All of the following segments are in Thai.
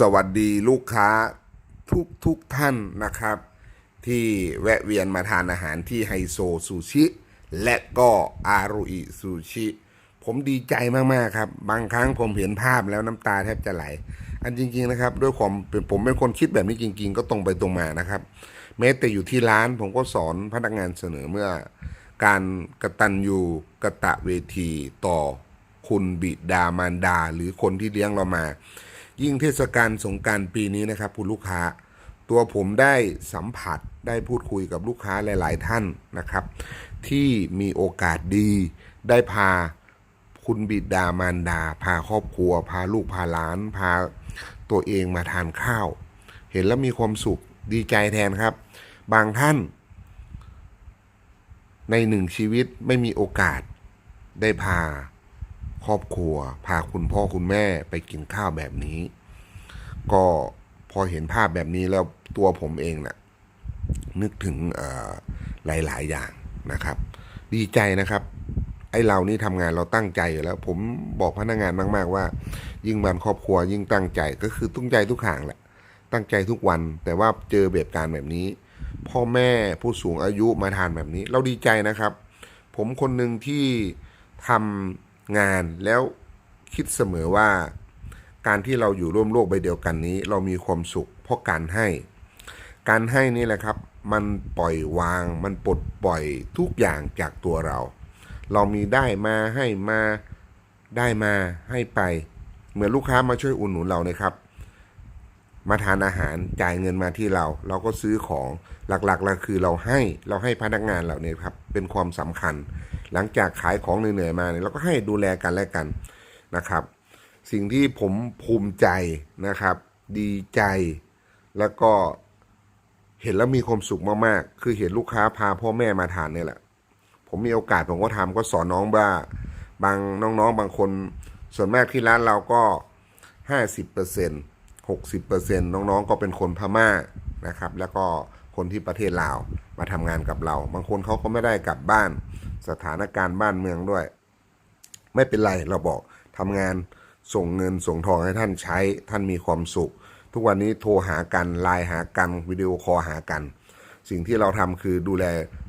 สวัสดีลูกค้าทุกทุกท่านนะครับ ที่แวะเวียนมาทานอาหารที่ไฮโซซูชิ และก็อารุอิซูชิ ผมดีใจมาก ๆ ครับ บางครั้งผมเห็นภาพแล้วน้ำตาแทบจะไหล อันจริง ๆ นะครับ ด้วยความเป็นผมเป็นคนคิดแบบนี้จริง ๆ ก็ตรงไปตรงมานะครับ แม้แต่อยู่ที่ร้านผมก็สอนพนักงานเสนอเมื่อ การกระตัญญูกระตะเวทีต่อคุณบิดามารดา หรือคนที่เลี้ยงเรามา ยิ่งเทศกาลสงการปีนี้นะครับคุณลูกค้า ตัวผมได้สัมผัสได้พูดคุยกับลูกค้าหลาย ๆ ท่านนะครับ ที่มีโอกาสดี ได้พาคุณบิดามารดา พาครอบครัว พาลูกพาหลาน พาตัวเองมาทานข้าว เห็นแล้วมีความสุขดีใจแทนครับ บางท่าน ในหนึ่งชีวิตไม่มีโอกาสได้พา ครอบครัว พาคุณพ่อคุณแม่ไปกินข้าวแบบนี้ ก็พอเห็นภาพแบบนี้แล้วตัวผมเองนะ่ะนึกถึงเอ่อหลาย ๆ อย่างนะครับ ดีใจนะครับ ไอ้เรานี่ทำงานเราตั้งใจอยู่แล้ว ผมบอกพนักงานมาก ๆ ว่า ยิ่งวันครอบครัวยิ่งตั้งใจก็คือตุ้งใจทุกอย่างแหละ ตั้งใจทุกวัน แต่ว่าเจอแบบการแบบนี้ พ่อแม่ผู้สูงอายุมาทานแบบนี้ เราดีใจนะครับ ผมคนหนึ่งที่ทำ งานแล้วคิดเสมอว่า การที่เราอยู่ร่วมโลกใบเดียวกันนี้ เรามีความสุข เพราะการให้ การให้นี่แหละครับ มันปล่อยวาง มันปลดปล่อยทุกอย่างจากตัวเรา เรามีได้มาให้มาได้มาให้ไป เหมือนลูกค้ามาช่วยอุดหนุนเราเนี่ยครับ มาทานอาหารจ่ายเงินมาที่เรา เราก็ซื้อของหลักๆแล้วคือเราให้เราให้พนักงานเราเนี่ยครับเป็นความสำคัญ หลังจากขายของเหนื่อยๆมาเนี่ยเราก็ให้ดูแลกันและกันนะครับ สิ่งที่ผมภูมิใจนะครับ ดีใจแล้วก็เห็นแล้วมีความสุขมากๆ คือเห็นลูกค้าพาพ่อแม่มาทานเนี่ยแหละ ผมมีโอกาสผมก็ทำก็สอนน้องว่าบางน้องๆ บางคน ส่วนมากที่ร้านเราก็ห้าสิบเปอร์เซ็นต์หกสิบเปอร์เซ็นต์น้องๆ ก็เป็นคนพม่านะครับ แล้วก็คนที่ประเทศลาวมาทำงานกับเรา บางคนเขาก็ไม่ได้กลับบ้าน สถานการณ์บ้านเมืองด้วย ไม่เป็นไรเราบอกทำงานส่งเงินส่งทองให้ท่านใช้ ท่านมีความสุข ทุกวันนี้โทรหากันไลน์หากันวิดีโอคอลหากัน สิ่งที่เราทำคือดูแล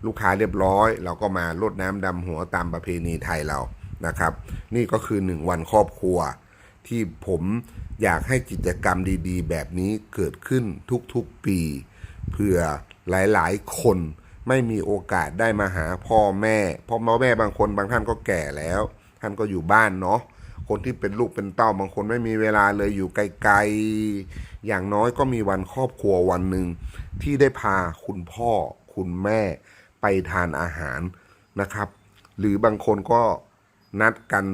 ลูกค้าเรียบร้อย เราก็มาลดน้ำดำหัวตามประเพณีไทยเรานะครับ นี่ก็คือหนึ่งวันครอบครัว ที่ผมอยากให้กิจกรรมดี ๆ แบบนี้เกิดขึ้นทุกๆปีเพื่อหลายๆ คน ไม่มีโอกาสได้มาหาพ่อแม่ พ่อแม่บางคนบางท่านก็แก่แล้ว ท่านก็อยู่บ้านเนาะคนที่เป็นลูกเป็นเต้าบางคนไม่มีเวลาเลยอยู่ไกลๆ อย่างน้อยก็มีวันครอบครัววันหนึ่งที่ได้พาคุณพ่อคุณแม่ไปทานอาหารนะครับ หรือบางคนก็นัดกัน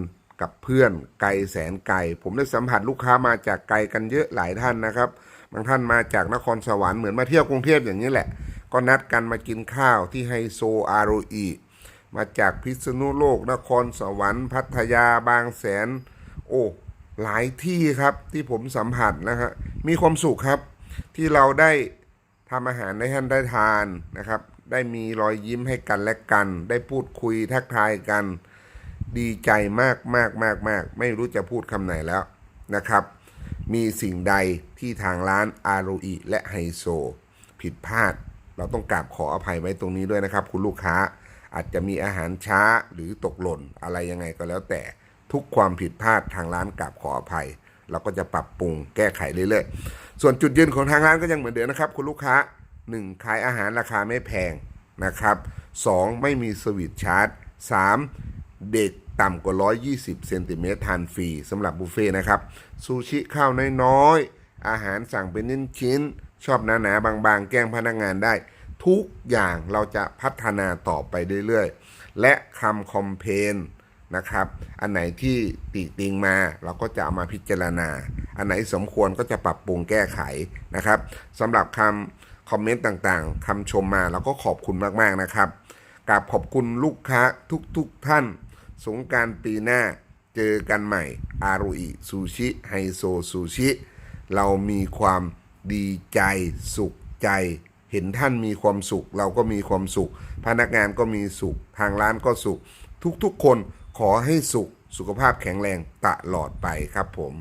กับเพื่อนไกลแสนไกล ผมได้สัมผัสลูกค้ามาจากไกลกันเยอะหลายท่านนะครับ บางท่านมาจากนครสวรรค์เหมือนมาเที่ยวกรุงเทพอย่างนี้แหละ ก็นัดกันมากินข้าวที่ไฮโซอาโรอีมาจากพิษณุโลกนครสวรรค์พัทยาบางแสน โอ้หลายที่ครับที่ผมสัมผัสนะฮะมีความสุขครับ ที่เราได้ทำอาหารให้ท่านได้ทานนะครับ ได้มีรอยยิ้มให้กันและกัน ได้พูดคุยทักทายกัน ดีใจมากมากมากมากไม่รู้จะพูดคำไหนแล้วนะครับ มีสิ่งใดที่ทางร้านอารุอิและไฮโซ ผิดพลาด เราต้องกราบขออภัยไว้ตรงนี้ด้วยนะครับ คุณลูกค้าอาจจะมีอาหารช้าหรือตกหล่น อะไรยังไงก็แล้วแต่ทุกความผิดพลาดทางร้านกราบขออภัย เราก็จะปรับปรุงแก้ไขเรื่อยๆ ส่วนจุดยืนของทางร้านก็ยังเหมือนเดิมนะครับ คุณลูกค้า 1. ขายอาหารราคาไม่แพงนะครับ 2. ไม่มีสวิตชาร์จ 3. เด็กต่ำกว่า 120 เซนติเมตรทานฟรีสำหรับบุฟเฟ่นะครับซูชิข้าวน้อยๆ อาหารสั่งเป็นชิ้น ชอบหนาๆบางๆ แกล้งพนักงานได้ ทุกอย่างเราจะพัฒนาต่อไปเรื่อยๆ และคำคอมเพนนะครับ อันไหนที่ติติงมาเราก็จะเอามาพิจารณา อันไหนสมควรก็จะปรับปรุงแก้ไขนะครับสำหรับคำคอมเมนต์ต่างๆคำชมมาเราก็ขอบคุณมากๆนะครับกราบขอบคุณลูกค้าทุกๆท่าน สงการปีหน้าเจอกันใหม่อารุอิซูชิไฮโซซูชิ เรามีความ ดีใจสุขใจ เห็นท่านมีความสุข เราก็มีความสุข พนักงานก็มีสุข ทางร้านก็สุข ทุกๆคนขอให้สุขสุขภาพแข็งแรงตลอดไปครับผม